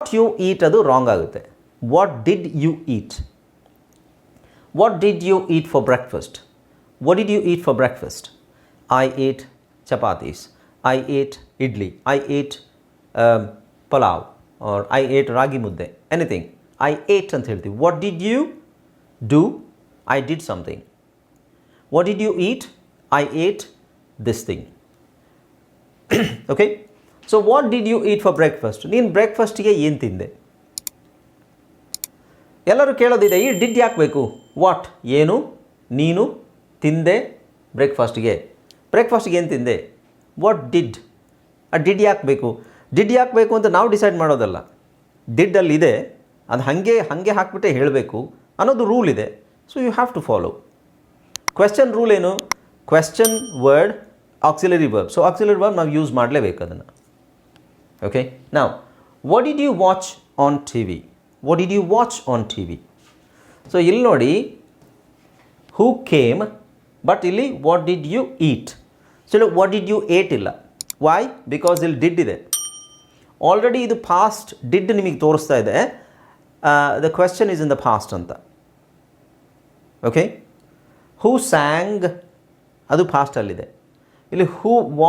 What you eat ಅದು wrong ಆಗುತ್ತೆ. What did you eat what did you eat for breakfast what did you eat for breakfast I ate chapatis I ate idli I ate pulao or I ate ragi mudde anything I ate ಅಂತ ಹೇಳ್ತೀವಿ. What did you do I did something what did you eat I ate this thing okay so what did you eat for breakfast ನೀನು ಬ್ರೇಕ್ಫಾಸ್ಟಿಗೆ ಏನು ತಿಂದೆ? ಎಲ್ಲರೂ ಕೇಳೋದಿದೆ, ಈ did ಯಾಕೆ ಬೇಕು? ವಾಟ್ ಏನು? ನೀನು ತಿಂದೆ ಬ್ರೇಕ್ಫಾಸ್ಟಿಗೆ ಬ್ರೇಕ್ಫಾಸ್ಟಿಗೆ ಏನು ತಿಂದೆ? ವಾಟ್ ಡಿಡ್ ಆ ಡಿಡ್ ಯಾಕೆ ಬೇಕು? ಡಿಡ್ ಯಾಕೆ ಬೇಕು ಅಂತ ನಾವು ಡಿಸೈಡ್ ಮಾಡೋದಲ್ಲ. ಡಿಡ್ ಅಲ್ಲಿ ಇದೆ, ಅದು ಹಾಗೆ ಹಾಗೆ ಹಾಕ್ಬಿಟ್ಟೆ ಹೇಳಬೇಕು ಅನ್ನೋದು ರೂಲ್ ಇದೆ. So you have to follow question rule ಏನು? Question word auxiliary verb so auxiliary verb ನಾವು ಯೂಸ್ ಮಾಡಲೇಬೇಕು ಅದನ್ನು. ನಾವು what did you watch on T V what did you watch on T so ಇಲ್ಲಿ ನೋಡಿ ಹೂ ಕೇಮ್ ಬಟ್ ಇಲ್ಲಿ what did you eat so ಇಲ್ಲಿ what did you ate ಇಲ್ಲ why because ಇಲ್ಲಿ ಡಿಡ್ ಇದೆ ಆಲ್ರೆಡಿ ಇದು ಫಾಸ್ಟ್ ಡಿಡ್ ನಿಮಗೆ ತೋರಿಸ್ತಾ ಇದೆ the question is in the past ಅಂತ ಓಕೆ ಹೂ ಸ್ಯಾಂಗ್ ಅದು ಫಾಸ್ಟಲ್ಲಿದೆ ಇಲ್ಲಿ ಹೂ ವಾ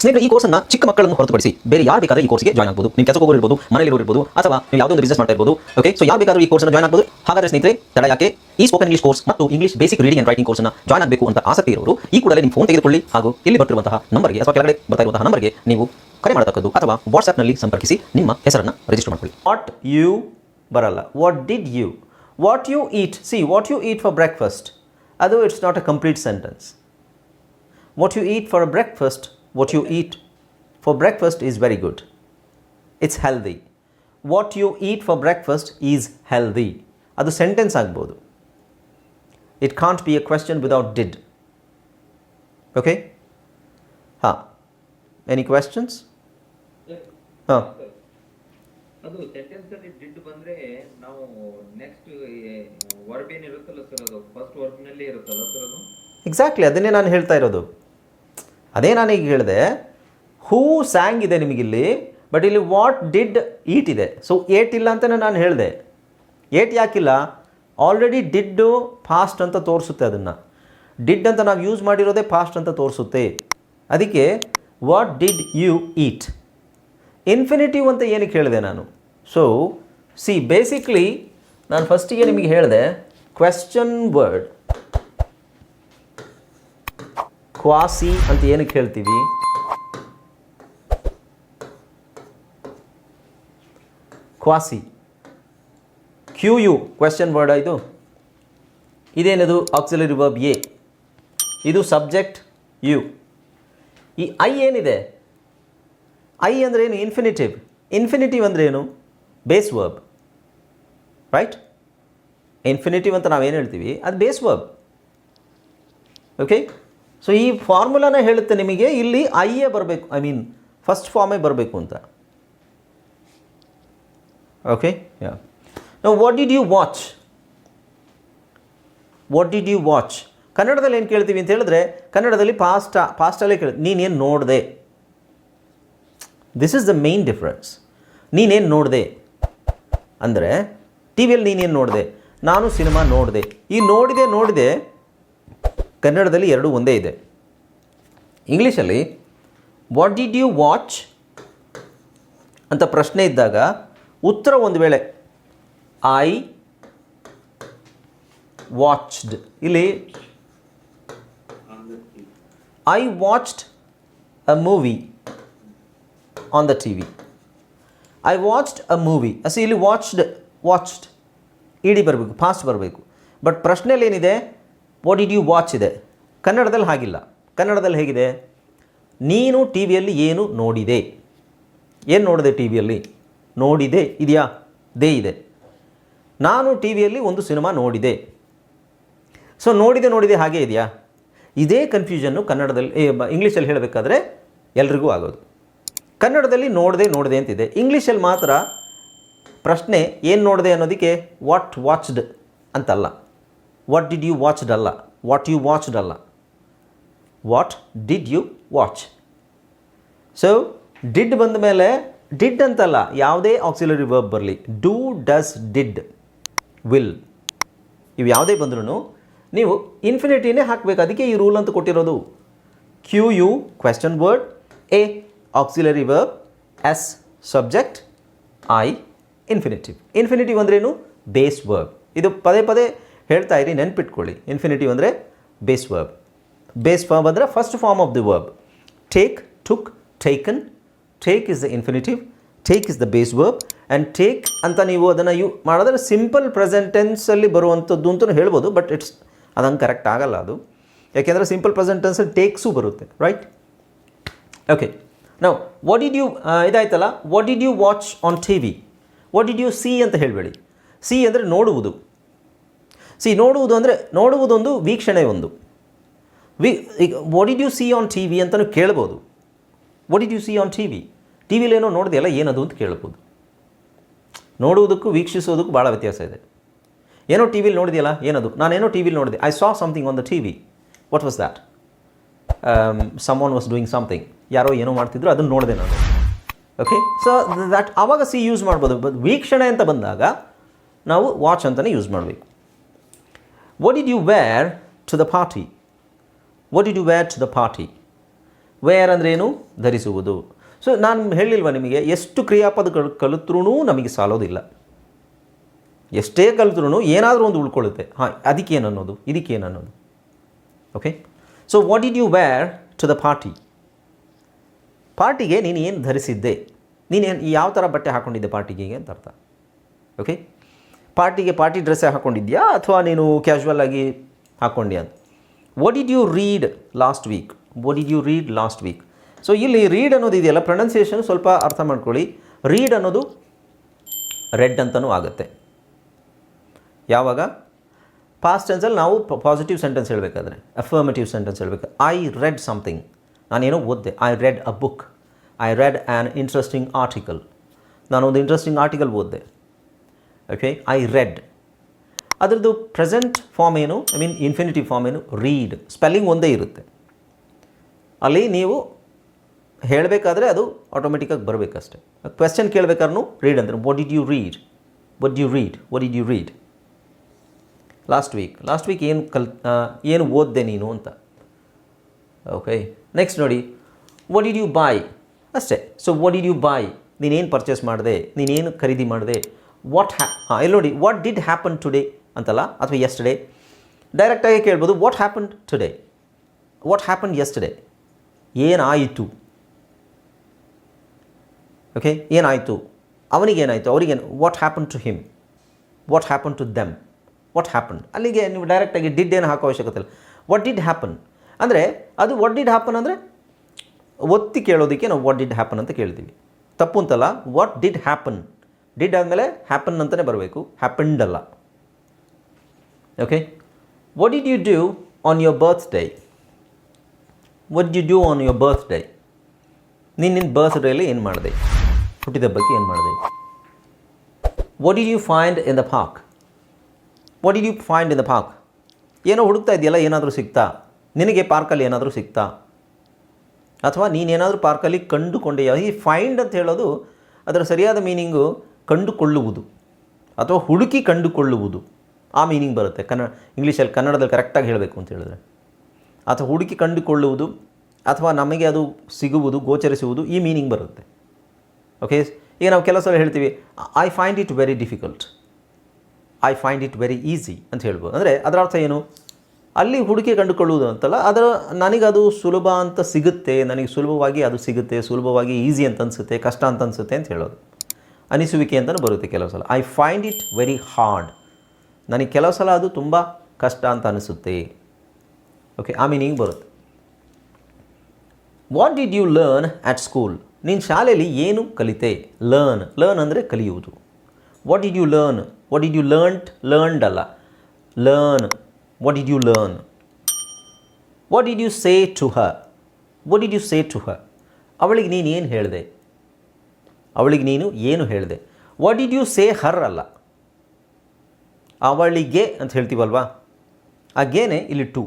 ಸ್ನೇಹಿತರೆ, ಈ ಕೋರ್ಸನ್ನ ಚಿಕ್ಕ ಮಕ್ಕಳನ್ನು ಹೊರತುಪಡಿಸಿ ಬೇರೆ ಯಾರು ಬೇಕಾದ್ರೆ ಈ ಕೋರ್ಸ್ಗೆ ಜಾಯ್ನ್ ಆಗಬಹುದು ನೀವು ಕೆಲಸಕ್ಕೆ ಹೋಗಿರ್ಬೋದು ಮನೆಯಲ್ಲಿ ಇರ್ಬೋದು, ಅಥವಾ ನೀವು ಯಾವುದೋ ಒಂದು ಬಿಸ್ನೆಸ್ ಮಾಡ್ತಾ ಇರ್ಬೋದು ಓಕೆ ಸೊ ಯಾರು ಬೇಕಾದ್ರೂ ಈ ಕೋರ್ಸ್ನ ಜಾಯ್ನ್ ಆಗಬಹುದು ಹಾಗಾದ್ರೆ ಸ್ನೇಹಿತರೆ, ತಡ ಯಾಕೆ? ಈ ಸ್ಪೋಕನ್ ಇಂಗ್ಲಿಷ್ ಕೋರ್ಸ್ ಮತ್ತು English basic reading and writing ಕೋರ್ಸ್ನ ಜಾಯ್ನ್ ಆಗಬೇಕು ಅಂತ ಆಸಕ್ತಿ ಇರೋರು, ಈ ಕೂಡಲೇ ನಿಮ್ಮ ಫೋನ್ ತೆಗೆದುಕೊಳ್ಳಿ ಹಾಗೂ ಇಲ್ಲಿ ಬರ್ತಿರುವಂತಹ ನಂಬರ್ಗೆ ಅಥವಾ ಕೆಳಗಡೆ ಬರ್ತಾ ಇರುವಂತಹ ನಂಬರ್ಗೆ ನೀವು ಕರೆ ಮಾಡತಕ್ಕದ್ದು ಅಥವಾ ವಾಟ್ಸ್ಆ್ಯಪ್ನಲ್ಲಿ ಸಂಪರ್ಕಿಸಿ ನಿಮ್ಮ ಹೆಸರನ್ನು ರಿಜಿಸ್ಟರ್ ಮಾಡಿಕೊಳ್ಳಿ. ವಾಟ್ ಯು ಬರಲ್ಲ. What did you what you eat see what you eat for breakfast ಅದು it's not a complete sentence what you eat for breakfast what you eat for breakfast is very good it's healthy what you eat for breakfast is healthy ಅದು sentence ಆಗ್ಬೋದು. It can't be a question without did okay ಹಾಂ any questions ಹಾಂ ಅದು sentence ಅಲ್ಲಿ did ಬಂದ್ರೆ ನಾವು next verb ಏನಿರುತ್ತಲ್ಲ sir ಅದು? First verb ಇರುತ್ತಲ್ಲ ಸರ್ ಅದು? ಎಕ್ಸಾಕ್ಟ್ಲಿ ಅದನ್ನೇ ನಾನು ಹೇಳ್ತಾ ಇರೋದು. ಅದೇ ನಾನೀಗ ಹೇಳಿದೆ ಹೂ ಸ್ಯಾಂಗ್ ಇದೆ ನಿಮಗಿಲ್ಲಿ ಬಟ್ ಇಲ್ಲಿ ವಾಟ್ ಡಿಡ್ ಈಟ್ ಇದೆ. ಸೊ ಏಟ್ ಇಲ್ಲ ಅಂತಲೇ ನಾನು ಹೇಳಿದೆ. ಏಟ್ ಯಾಕಿಲ್ಲ? ಆಲ್ರೆಡಿ ಡಿಡ್ಡು ಫಾಸ್ಟ್ ಅಂತ ತೋರಿಸುತ್ತೆ ಅದನ್ನು. ಡಿಡ್ ಅಂತ ನಾವು ಯೂಸ್ ಮಾಡಿರೋದೇ ಫಾಸ್ಟ್ ಅಂತ ತೋರಿಸುತ್ತೆ. ಅದಕ್ಕೆ what did you eat infinitive ಅಂತ ಏನಕ್ಕೆ ಹೇಳಿದೆ ನಾನು? ಸೊ ಸಿ ಬೇಸಿಕ್ಲಿ ನಾನು ಫಸ್ಟಿಗೆ ನಿಮಗೆ ಹೇಳಿದೆ ಕ್ವೆಶ್ಚನ್ ವರ್ಡ್ ಕ್ವಾಸಿ ಅಂತ ಏನಕ್ಕೆ ಹೇಳ್ತೀವಿ? QASI. Q U question word ಆಯಿತು ಇದೇನದು? Auxiliary verb A. ಇದು ಸಬ್ಜೆಕ್ಟ್ ಯು. ಈ ಐ ಏನಿದೆ? ಐ ಅಂದರೆ ಏನು? ಇನ್ಫಿನಿಟಿವ್ ಇನ್ಫಿನಿಟಿವ್ ಅಂದರೆ ಏನು? ಬೇಸ್ ವರ್ಬ್ ರೈಟ್ ಇನ್ಫಿನಿಟಿವ್ ಅಂತ ನಾವೇನು ಹೇಳ್ತೀವಿ? ಅದು ಬೇಸ್ ವರ್ಬ್ ಓಕೆ ಸೊ ಈ ಫಾರ್ಮುಲಾನ ಹೇಳುತ್ತೆ ನಿಮಗೆ, ಇಲ್ಲಿ ಐಯೇ ಬರಬೇಕು ಐ ಮೀನ್ ಫಸ್ಟ್ ಫಾರ್ಮೇ ಬರಬೇಕು ಅಂತ. ಓಕೆ ಯಾ ನಾವು what did you watch what did you watch ಕನ್ನಡದಲ್ಲಿ ಏನು ಕೇಳ್ತೀವಿ ಅಂತ ಹೇಳಿದ್ರೆ, ಕನ್ನಡದಲ್ಲಿ ಪಾಸ್ಟ್ ಪಾಸ್ಟಲ್ಲೇ ಕೇಳಿ, ನೀನೇನು ನೋಡಿದೆ? This is the main difference ನೀನೇನು ನೋಡಿದೆ? ಅಂದರೆ, ಟಿ ವಿಯಲ್ಲಿ ನೀನೇನು ನೋಡಿದೆ? ನಾನು ಸಿನಿಮಾ ನೋಡಿದೆ. ಈ ನೋಡಿದೆ ನೋಡಿದೆ ಕನ್ನಡದಲ್ಲಿ ಎರಡು ಒಂದೇ ಇದೆ. ಇಂಗ್ಲೀಷಲ್ಲಿ ವಾಟ್ ಡಿಡ್ ಯು ವಾಚ್ ಅಂತ ಪ್ರಶ್ನೆ ಇದ್ದಾಗ ಉತ್ತರ ಒಂದು ವೇಳೆ ಐ ವಾಚ್ಡ್ ಇಲ್ಲಿ I watched a movie on the T V I watched a movie ಅಸಿ ಇಲ್ಲಿ ವಾಚ್ಡ್ ವಾಚ್ಡ್ ಇಡಿ ಬರಬೇಕು ಫಾಸ್ಟ್ ಬರಬೇಕು. ಬಟ್ ಪ್ರಶ್ನೆಯಲ್ಲಿ ಏನಿದೆ ವಾಟ್ ಡಿಡ್ ಯು ವಾಚ್ ಇದೆ? ಕನ್ನಡದಲ್ಲಿ ಹಾಗಿಲ್ಲ. ಕನ್ನಡದಲ್ಲಿ ಹೇಗಿದೆ? ನೀನು ಟಿ ವಿಯಲ್ಲಿ ಏನು ನೋಡಿದೆ? ಏನು ನೋಡಿದೆ ಟಿ ವಿಯಲ್ಲಿ ನೋಡಿದೆ ಇದೆಯಾ? ದೇ ಇದೆ. ನಾನು ಟಿ ವಿಯಲ್ಲಿ ಒಂದು ಸಿನಿಮಾ ನೋಡಿದೆ. ಸೊ ನೋಡಿದೆ ನೋಡಿದೆ ಹಾಗೆ ಇದೆಯಾ? ಇದೇ ಕನ್ಫ್ಯೂಷನ್ನು ಕನ್ನಡದಲ್ಲಿ ಇಂಗ್ಲೀಷಲ್ಲಿ ಹೇಳಬೇಕಾದ್ರೆ ಎಲ್ರಿಗೂ ಆಗೋದು. ಕನ್ನಡದಲ್ಲಿ ನೋಡಿದೆ ನೋಡಿದೆ ಅಂತಿದೆ. ಇಂಗ್ಲೀಷಲ್ಲಿ ಮಾತ್ರ ಪ್ರಶ್ನೆ ಏನು ನೋಡಿದೆ ಅನ್ನೋದಕ್ಕೆ ವಾಟ್ ವಾಚ್ಡ್ ಅಂತಲ್ಲ. ವಾಟ್ ಡಿಡ್ ಯು ವಾಚ್ಡ್ ಅಲ್ಲ ವಾಟ್ ಯು ವಾಚ್ಡ್ ಅಲ್ಲ what did you watch so did ಬಂದ ಮೇಲೆ ಡಿಡ್ ಅಂತಲ್ಲ, ಯಾವುದೇ ಆಕ್ಸಿಲರಿ ವರ್ಬ್ ಬರಲಿ. ಡೂ ಡಸ್ ಡಿಡ್ ವಿಲ್ ಇವು ಯಾವುದೇ ಬಂದ್ರೂ ನೀವು ಇನ್ಫಿನಿಟಿನೇ ಹಾಕಬೇಕು. ಅದಕ್ಕೆ ಈ ರೂಲ್ ಅಂತ ಕೊಟ್ಟಿರೋದು. Q U question word A auxiliary verb S subject I infinitive infinitive ಅಂದ್ರೇನು? ಬೇಸ್ ವರ್ಬ್ ಇದು ಪದೇ ಪದೇ ಹೇಳ್ತಾ ಇರಿ, ನೆನ್ಪಿಟ್ಕೊಳ್ಳಿ. ಇನ್ಫಿನಿಟಿವ್ ಅಂದರೆ ಬೇಸ್ ವರ್ಬ್ ಬೇಸ್ ವರ್ಬ್ ಅಂದರೆ first form of the verb take took taken take is the infinitive take is the base verb and take ಅಂತ ನೀವು ಅದನ್ನು ಯೂ ಮಾಡಿದ್ರೆ ಸಿಂಪಲ್ ಪ್ರೆಸೆಂಟೆನ್ಸಲ್ಲಿ ಬರುವಂಥದ್ದು ಅಂತಲೂ ಹೇಳ್ಬೋದು ಬಟ್ ಇಟ್ಸ್ ಅದಂಗೆ ಕರೆಕ್ಟ್ ಆಗಲ್ಲ ಅದು. ಯಾಕೆಂದರೆ ಸಿಂಪಲ್ ಪ್ರೆಸೆಂಟೆನ್ಸಲ್ಲಿ ಟೇಕ್ಸು ಬರುತ್ತೆ ರೈಟ್ ಓಕೆ ನಾವು what did you ಇದಾಯ್ತಲ್ಲ? What did you watch on T V what did you see ಅಂತ ಹೇಳಬೇಡಿ. ಸಿ ಅಂದರೆ ನೋಡುವುದು. ಸಿ ನೋಡುವುದು ಅಂದರೆ, ನೋಡುವುದೊಂದು ವೀಕ್ಷಣೆ ಒಂದು. ವಿ, ಈಗ what did you see on T V ಅಂತಲೂ ಕೇಳ್ಬೋದು. What did you see on T V T ವಿಲೇನೋ ನೋಡಿದೆಯಲ್ಲ, ಏನದು ಅಂತ ಕೇಳ್ಬೋದು. ನೋಡುವುದಕ್ಕೂ ವೀಕ್ಷಿಸೋದಕ್ಕೂ ಭಾಳ ವ್ಯತ್ಯಾಸ ಇದೆ. ಏನೋ ಟಿ ವಿಲಿ ನೋಡಿದೆಯಲ್ಲ, ಏನದು? ನಾನೇನೋ ಟಿ ವಿಲಿ ನೋಡಿದೆ. I saw something on the T V what was that someone was doing something ಯಾರೋ ಏನೋ ಮಾಡ್ತಿದ್ರು, ಅದನ್ನು ನೋಡಿದೆ ನಾನು. ಓಕೆ ಸೊ ದ್ಯಾಟ್ ಆವಾಗ ಸಿ ಯೂಸ್ ಮಾಡ್ಬೋದು. ವೀಕ್ಷಣೆ ಅಂತ ಬಂದಾಗ, ನಾವು ವಾಚ್ ಅಂತಲೇ ಯೂಸ್ ಮಾಡಬೇಕು. What did you wear to the party what did you wear to the party wear ಅಂದ್ರೇನು? ಧರಿಸುವುದು. ಸೊ ನಾನು ಹೇಳಿಲ್ವ ನಿಮಗೆ, ಎಷ್ಟು ಕ್ರಿಯಾಪದಗಳು ಕಲಿತ್ರೂ ನಮಗೆ ಸಾಲೋದಿಲ್ಲ. ಎಷ್ಟೇ ಕಲಿತ್ರೂ ಏನಾದರೂ ಒಂದು ಉಳ್ಕೊಳ್ಳುತ್ತೆ. ಹಾಂ, ಅದಕ್ಕೇನು ಅನ್ನೋದು, ಇದಕ್ಕೇನು ಅನ್ನೋದು. Okay so what did you wear to the party ಪಾರ್ಟಿಗೆ ನೀನು ಏನು ಧರಿಸಿದ್ದೆ? ನೀನೇನು ಯಾವ ಥರ ಬಟ್ಟೆ ಹಾಕ್ಕೊಂಡಿದ್ದೆ ಪಾರ್ಟಿಗೆ ಅಂತ ಅರ್ಥ. ಓಕೆ ಪಾರ್ಟಿಗೆ ಪಾರ್ಟಿ ಡ್ರೆಸ್ಸೇ ಹಾಕ್ಕೊಂಡಿದ್ಯಾ ಅಥವಾ ನೀನು ಕ್ಯಾಶುವಲ್ ಆಗಿ ಹಾಕ್ಕೊಂಡ್ಯಾ ಅಂತ? What did you read last week what did you read last week so ಇಲ್ಲಿ ರೀಡ್ ಅನ್ನೋದು ಇದೆಯಲ್ಲ ಪ್ರೊನೌನ್ಸಿಯೇಷನ್ ಸ್ವಲ್ಪ ಅರ್ಥ ಮಾಡ್ಕೊಳ್ಳಿ. ರೀಡ್ ಅನ್ನೋದು ರೆಡ್ ಅಂತಲೂ ಆಗುತ್ತೆ. ಯಾವಾಗ? ಪಾಸ್ಟ್ ಟೆನ್ಸಲ್ಲಿ ನಾವು ಪಾಸಿಟಿವ್ ಸೆಂಟೆನ್ಸ್ ಹೇಳಬೇಕಾದ್ರೆ ಅಫರ್ಮೇಟಿವ್ ಸೆಂಟೆನ್ಸ್ ಹೇಳಬೇಕು. ಐ ರೆಡ್ ಸಮಥಿಂಗ್ ನಾನೇನೋ ಓದಿದೆ. I read a book I read an interesting article ನಾನೊಂದು ಇಂಟ್ರೆಸ್ಟಿಂಗ್ ಆರ್ಟಿಕಲ್ ಓದಿದೆ. ಓಕೆ ಐ ರೆಡ್ ಅದರದ್ದು ಪ್ರೆಸೆಂಟ್ ಫಾರ್ಮ್ ಏನು? ಐ ಮೀನ್ ಇನ್ಫಿನಿಟಿವ್ ಫಾರ್ಮ್ ಏನು? ರೀಡ್ ಸ್ಪೆಲ್ಲಿಂಗ್ ಒಂದೇ ಇರುತ್ತೆ. ಅಲ್ಲಿ ನೀವು ಹೇಳಬೇಕಾದ್ರೆ ಅದು ಆಟೋಮೆಟಿಕ್ಕಾಗಿ ಬರಬೇಕಷ್ಟೆ. ಕ್ವೆಶನ್ ಕೇಳಬೇಕಾದ್ರೂ ರೀಡ್ ಅಂದರೆ what did you read what you read what did you read last week last week ಏನು ಕಲ್ ಏನು ಓದಿದೆ ನೀನು ಅಂತ. ಓಕೆ ನೆಕ್ಸ್ಟ್ ನೋಡಿ. ವಾಟ್ ಡಿಡ್ ಯು ಬಾಯ್ ಅಷ್ಟೇ. So what did you buy ನೀನೇನು ಪರ್ಚೇಸ್ ಮಾಡಿದೆ? ನೀನೇನು ಖರೀದಿ ಮಾಡಿದೆ? ವಾಟ್ ಹ್ಯಾ ಹಾಂ ಇಲ್ಲಿ ನೋಡಿ ವಾಟ್ ಡಿಡ್ ಹ್ಯಾಪನ್ ಟುಡೇ ಅಂತಲ್ಲ? ಅಥವಾ ಯಸ್ಟರ್ಡೇ ಡೈರೆಕ್ಟಾಗಿ ಕೇಳ್ಬೋದು what happen today what happen yesterday ಏನಾಯಿತು? ಓಕೆ ಏನಾಯಿತು? ಅವನಿಗೇನಾಯಿತು? ಅವರಿಗೇನು what happen to him what happen to them what happen ಅಲ್ಲಿಗೆ ನೀವು ಡೈರೆಕ್ಟಾಗಿ ಡಿಡ್ ಏನು ಹಾಕೋ ಅವಶ್ಯಕತೆ ಇಲ್ಲ. ವಾಟ್ ಡಿಡ್ ಹ್ಯಾಪನ್ ಅಂದರೆ, ಅದು ವಾಟ್ ಡಿಡ್ ಹ್ಯಾಪನ್ ಅಂದರೆ, ಒತ್ತಿ ಕೇಳೋದಕ್ಕೆ ನಾವು ವಾಟ್ ಡಿಡ್ ಹ್ಯಾಪನ್ ಅಂತ ಕೇಳ್ತೀವಿ. ತಪ್ಪು ಅಂತಲ್ಲ ವಾಟ್ ಡಿಡ್ ಹ್ಯಾಪನ್ ಡಿಡ್ ಆದಮೇಲೆ ಹ್ಯಾಪನ್ ಅಂತಲೇ ಬರಬೇಕು. ಹ್ಯಾಪನ್ಡ್ ಅಲ್ಲ. Okay what did you do on your birthday what you do on your birthday ನೀನು ನಿನ್ನ ಬರ್ತ್ಡೇಲಿ ಏನು ಮಾಡಿದೆ? ಹುಟ್ಟಿದಬ್ಬಕ್ಕೆ ಏನು ಮಾಡಿದೆ? What did you find in the park what did you find in the park ಏನೋ ಹುಡುಕ್ತಾ ಇದೆಯಲ್ಲ, ಏನಾದರೂ ಸಿಗ್ತಾ ನಿನಗೆ ಪಾರ್ಕಲ್ಲಿ ಏನಾದರೂ ಸಿಗ್ತಾ ಅಥವಾ ನೀನೇನಾದರೂ ಪಾರ್ಕಲ್ಲಿ ಕಂಡುಕೊಂಡೆಯಾ? ಈ ಫೈಂಡ್ ಅಂತ ಹೇಳೋದು ಅದರ ಸರಿಯಾದ ಮೀನಿಂಗು ಕಂಡುಕೊಳ್ಳುವುದು ಅಥವಾ ಹುಡುಕಿ ಕಂಡುಕೊಳ್ಳುವುದು ಆ ಮೀನಿಂಗ್ ಬರುತ್ತೆ. ಕನ್ನಡ ಇಂಗ್ಲೀಷಲ್ಲಿ ಕನ್ನಡದಲ್ಲಿ ಕರೆಕ್ಟಾಗಿ ಹೇಳಬೇಕು ಅಂತ ಹೇಳಿದ್ರೆ. ಅಥವಾ ಹುಡುಕಿ ಕಂಡುಕೊಳ್ಳುವುದು ಅಥವಾ ನಮಗೆ ಅದು ಸಿಗುವುದು, ಗೋಚರಿಸುವುದು ಈ ಮೀನಿಂಗ್ ಬರುತ್ತೆ. ಓಕೆ ಈಗ ನಾವು ಕೆಲವು ಹೇಳ್ತೀವಿ I find it very difficult I find it very easy ಅಂತ ಹೇಳ್ಬೋದು. ಅಂದರೆ ಅದರ ಅರ್ಥ ಏನು? ಅಲ್ಲಿ ಹುಡುಕಿ ಕಂಡುಕೊಳ್ಳುವುದು ಅಂತಲ್ಲ, ಅದರ ನನಗದು ಸುಲಭ ಅಂತ ಸಿಗುತ್ತೆ, ನನಗೆ ಸುಲಭವಾಗಿ ಅದು ಸಿಗುತ್ತೆ, ಸುಲಭವಾಗಿ ಈಸಿ ಅಂತ ಅನಿಸುತ್ತೆ, ಕಷ್ಟ ಅಂತ ಅನಿಸುತ್ತೆ ಅಂತ ಹೇಳೋದು. ಅನಿಸುವಿಕೆ ಅಂತಲೂ ಬರುತ್ತೆ ಕೆಲವು ಸಲ. I find it very hard ನನಗೆ ಕೆಲವು ಸಲ ಅದು ತುಂಬ ಕಷ್ಟ ಅಂತ ಅನಿಸುತ್ತೆ. ಓಕೆ ಆ ಮೀನಿಂಗ್ ಬರುತ್ತೆ. What did you learn at school ನೀನು ಶಾಲೆಯಲ್ಲಿ ಏನು ಕಲಿತೆ? ಲರ್ನ್ ಲರ್ನ್ ಅಂದರೆ ಕಲಿಯುವುದು. What did you learn what did you learnt learned ಅಲ್ಲ. Learn what did you learn what did you say to her what did you say to her ಅವಳಿಗೆ ನೀನು ಏನು ಹೇಳಿದೆ? ಅವಳಿಗೆ ನೀನು ಏನು ಹೇಳಿದೆ? What did you say her ಅಲ್ಲ. ಅವಳಿಗೆ ಅಂತ ಹೇಳ್ತೀವಲ್ವಾ? ಆ ಗೇನೆ ಇಲ್ಲಿ ಟು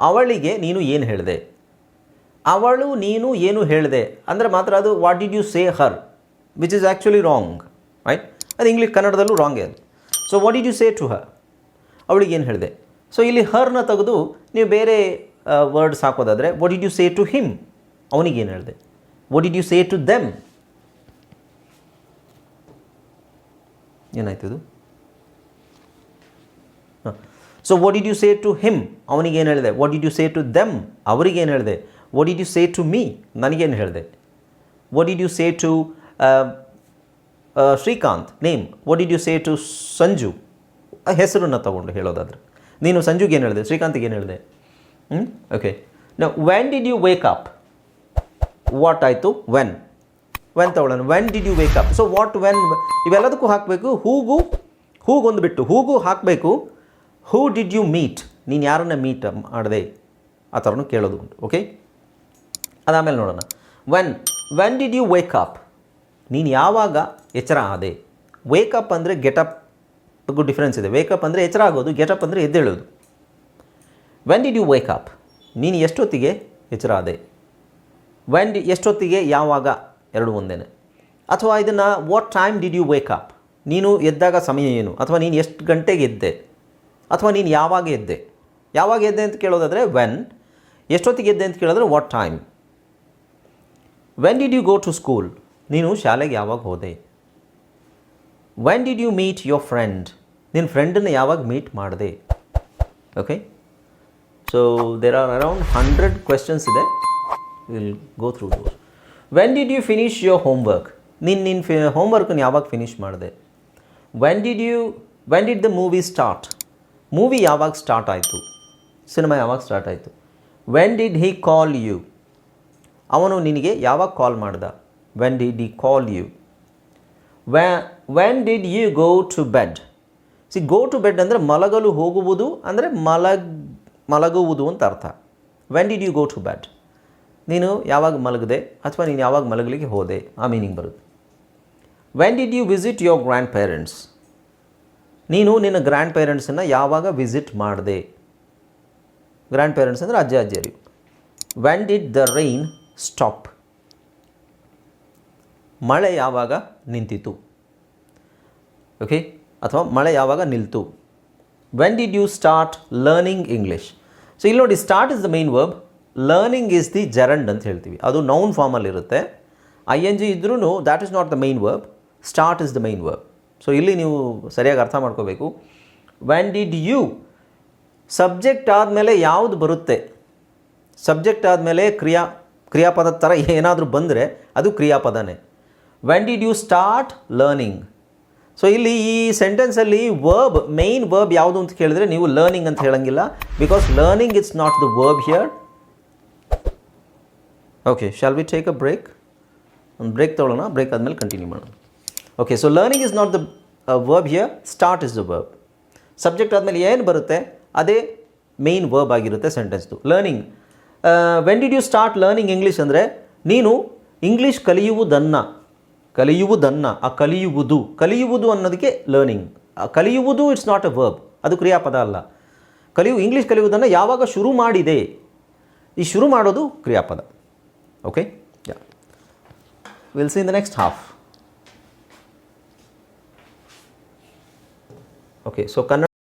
ಅವಳಿಗೆ ನೀನು ಏನು ಹೇಳಿದೆ? ಅವಳು ನೀನು ಏನು ಹೇಳಿದೆ? ಅಂದರೆ ಮಾತ್ರ ಅದು what did you say her which is actually wrong right ಅದು ಇಂಗ್ಲೀಷ್ ಕನ್ನಡದಲ್ಲೂ ರಾಂಗೇ ಅದು. So what did you say to her ಅವಳಿಗೆ ಏನು ಹೇಳಿದೆ? ಸೊ ಇಲ್ಲಿ ಹರ್ನ ತೆಗೆದು ನೀವು ಬೇರೆ words ಹಾಕೋದಾದರೆ what did you say to him ಅವನಿಗೇನು ಹೇಳಿದೆ? What did you say to them ಏನಾಯ್ತು ಇದು? So what did you say to him ಅವನಿಗೇನು ಹೇಳಿದೆ? What did you say to them ಏನು ಹೇಳಿದೆ? What did you say to me ನನಗೇನು ಹೇಳಿದೆ? What did you say to Srikanth name what did you say to Sanju ಹೆಸರನ್ನು ತಗೊಂಡು ಹೇಳೋದಾದ್ರೆ. ನೀನು ಸಂಜುಗೆ ಏನು ಹೇಳಿದೆ? ಶ್ರೀಕಾಂತ್ಗೆ ಏನು ಹೇಳಿದೆ? ಹ್ಞೂ ಓಕೆ ನಾ when did you wake up what ಆಯಿತು? ವೆನ್ ವೆನ್ ತಗೊಳ್ಳೋಣ? When did you wake up so what when ಇವೆಲ್ಲದಕ್ಕೂ ಹಾಕಬೇಕು. ಹೂಗು ಹೂಗೊಂದು ಬಿಟ್ಟು ಹೂಗೂ ಹಾಕಬೇಕು. ಹೂ ಡಿಡ್ ಯು ಮೀಟ್ ನೀನು ಯಾರನ್ನ ಮೀಟ್ ಮಾಡಿದೆ? ಆ ಥರನೂ ಕೇಳೋದು ಉಂಟು ಓಕೆ ಅದಾದಮೇಲೆ ನೋಡೋಣ. When when did you wake up ನೀನು ಯಾವಾಗ ಎಚ್ಚರ ಆದೆ? ವೇಕಪ್ ಅಂದರೆ ಗೆಟಪ್ಗೂ ಡಿಫ್ರೆನ್ಸ್ ಇದೆ. ವೇಕಪ್ ಅಂದರೆ ಎಚ್ಚರ ಆಗೋದು ಗೆಟಪ್ ಅಂದರೆ ಎದ್ದೇಳೋದು. When did you wake up ನೀನು ಎಷ್ಟೊತ್ತಿಗೆ ಎಚ್ಚರ ಆದೆ? ವೆನ್ ಡಿ ಎಷ್ಟೊತ್ತಿಗೆ, ಯಾವಾಗ ಎರಡು ಒಂದೇ ಅಥವಾ ಇದನ್ನು what time did you wake up ನೀನು ಎದ್ದಾಗ ಸಮಯ ಏನು? ಅಥವಾ ನೀನು ಎಷ್ಟು ಗಂಟೆಗೆ ಎದ್ದೆ? ಅಥವಾ ನೀನು ಯಾವಾಗ ಎದ್ದೆ? ಯಾವಾಗ ಎದ್ದೆ ಅಂತ ಕೇಳೋದಾದರೆ ವೆನ್ ಎಷ್ಟೊತ್ತಿಗೆ ಎದ್ದೆ ಅಂತ ಕೇಳಿದ್ರೆ what time when did you go to school ನೀನು ಶಾಲೆಗೆ ಯಾವಾಗ ಹೋದೆ? When did you meet your friend ನಿನ್ನ ಫ್ರೆಂಡನ್ನು ಯಾವಾಗ ಮೀಟ್ ಮಾಡಿದೆ? Okay so there are around hundred questions ಇದೆ. Will go through those when did you finish your homework ನೀನು ನಿನ್ನ ಫಿ ಹೋಮ್ವರ್ಕನ್ನು ಯಾವಾಗ ಫಿನಿಶ್ ಮಾಡಿದೆ? When did you when did the movie start movie ಯಾವಾಗ ಸ್ಟಾರ್ಟ್ ಆಯಿತು? ಸಿನಿಮಾ ಯಾವಾಗ ಸ್ಟಾರ್ಟ್ ಆಯಿತು? When did he call you ಅವನು ನಿನಗೆ ಯಾವಾಗ ಕಾಲ್ ಮಾಡ್ದ? When did he call you ವ್ಯಾ when did you go to bed see go to bed ಅಂದರೆ ಮಲಗಲು ಹೋಗುವುದು ಅಂದರೆ ಮಲಗ್, ಮಲಗುವುದು ಅಂತ ಅರ್ಥ. When did you go to bed ನೀನು ಯಾವಾಗ ಮಲಗಿದೆ ಅಥವಾ ನೀನು ಯಾವಾಗ ಮಲಗಲಿಕ್ಕೆ ಹೋದೆ? ಆ ಮೀನಿಂಗ್ ಬರುತ್ತೆ. When did you visit your grandparents ನೀನು ನಿನ್ನ ಗ್ರ್ಯಾಂಡ್ ಪೇರೆಂಟ್ಸನ್ನು ಯಾವಾಗ ವಿಸಿಟ್ ಮಾಡಿದೆ? ಗ್ರ್ಯಾಂಡ್ ಪೇರೆಂಟ್ಸ್ ಅಂದರೆ ಅಜ್ಜ ಅಜ್ಜಿಯರು. When did the rain stop ಮಳೆ ಯಾವಾಗ ನಿಂತಿತು? ಓಕೆ ಅಥವಾ ಮಳೆ ಯಾವಾಗ ನಿಲ್ತು? When did you start learning English so ಇಲ್ಲಿ ನೋಡಿ start is the main verb learning is the gerund ಅಂತ ಹೇಳ್ತೀವಿ. ಅದು ನೌನ್ ಫಾರ್ಮಲ್ಲಿ ಇರುತ್ತೆ. ಐ ಎನ್ ಜಿ ಇದ್ರೂ that is not the main verb start is the main verb so ಇಲ್ಲಿ ನೀವು ಸರಿಯಾಗಿ ಅರ್ಥ ಮಾಡ್ಕೋಬೇಕು. ವ್ಯಾನ್ ಡಿಡ್ ಯು ಸಬ್ಜೆಕ್ಟ್ ಆದಮೇಲೆ ಯಾವುದು ಬರುತ್ತೆ? ಸಬ್ಜೆಕ್ಟ್ ಆದಮೇಲೆ ಕ್ರಿಯಾ, ಕ್ರಿಯಾಪದದ ಥರ ಏನಾದರೂ ಬಂದರೆ ಅದು ಕ್ರಿಯಾಪದನೇ. When did you start learning so ಇಲ್ಲಿ ಈ ಸೆಂಟೆನ್ಸಲ್ಲಿ ವರ್ಬ್ ಮೈನ್ ವರ್ಬ್ ಯಾವುದು ಅಂತ ಕೇಳಿದ್ರೆ ನೀವು ಲರ್ನಿಂಗ್ ಅಂತ ಹೇಳಂಗಿಲ್ಲ. Because learning it's not the verb here okay shall we take a break ಒಂದು ಬ್ರೇಕ್ ತೊಗೊಳ್ಳೋಣ ಬ್ರೇಕ್ ಆದಮೇಲೆ ಕಂಟಿನ್ಯೂ ಮಾಡೋಣ. Okay so learning is not the verb here start is the verb subject ಆದಮೇಲೆ ಏನು ಬರುತ್ತೆ? ಅದೇ ಮೇನ್ ವರ್ಬ್ ಆಗಿರುತ್ತೆ ಸೆಂಟೆನ್ಸ್ದು learning when did you start learning English ಅಂದರೆ, ನೀನು ಇಂಗ್ಲೀಷ್ ಕಲಿಯುವುದನ್ನು ಕಲಿಯುವುದನ್ನು, ಆ ಕಲಿಯುವುದು ಕಲಿಯುವುದು ಅನ್ನೋದಕ್ಕೆ ಲರ್ನಿಂಗ್ ಕಲಿಯುವುದು ಇಟ್ಸ್ ನಾಟ್ ಅ ವರ್ಬ್ ಅದು ಕ್ರಿಯಾಪದ ಅಲ್ಲ. ಕಲಿಯು ಇಂಗ್ಲೀಷ್ ಕಲಿಯುವುದನ್ನು ಯಾವಾಗ ಶುರು ಮಾಡಿದೆ? ಈ ಶುರು ಮಾಡೋದು ಕ್ರಿಯಾಪದ. Okay? Yeah. We will see in the next half. Okay, so